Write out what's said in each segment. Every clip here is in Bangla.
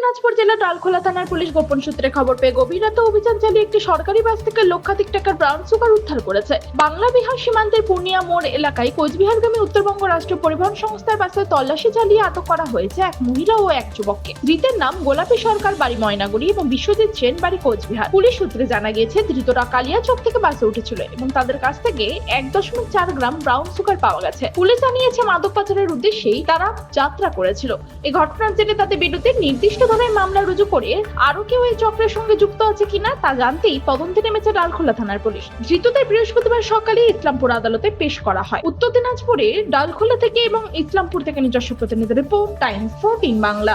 দিনাজপুর জেলার ডালখোলা থানার পুলিশ গোপন সূত্রে খবর পেয়ে গভীর রাতে অভিযান চালিয়ে একটি সরকারি বাস থেকে লক্ষাধিক টাকার ব্রাউন সুগার উদ্ধার করেছে। বাংলা বিহার সীমান্তের পূর্ণিয়া মোড় এলাকায় কোচবিহারগামী উত্তরবঙ্গ রাষ্ট্র পরিবহন সংস্থার বাসে তল্লাশি চালিয়ে আটক করা হয়েছে এক মহিলা ও এক যুবককে। ধৃতের নাম গোলাপী সরকার, বাড়ি ময়নাগুড়ি এবং বিশ্বজিৎ সেন, বাড়ি কোচবিহার। পুলিশ সূত্রে জানা গিয়েছে, ধৃতরা কালিয়াচক থেকে বাসে উঠেছিল এবং তাদের কাছ থেকে এক দশমিক চার গ্রাম ব্রাউন সুগার পাওয়া গেছে। পুলিশ জানিয়েছে, মাদক পাচারের উদ্দেশ্যেই তারা যাত্রা করেছিল। এই ঘটনার জেরে তাদের বিরুদ্ধে নির্দিষ্ট ধারায় মামলা রুজু করে আরও কেউ এই চক্রের সঙ্গে যুক্ত আছে কিনা তা জানতেই তদন্তে নেমেছে ডালখোলা থানার পুলিশ। ধৃতদের বৃহস্পতিবার সকালে ইসলামপুর আদালতে পেশ করা হয়। উত্তর দিনাজপুরে ডালখোলা থেকে এবং ইসলামপুর থেকে নিজস্ব প্রতিনিধি রিপোর্ট, টাইমস ফোর্টিন বাংলা।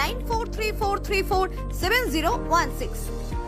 9434347016.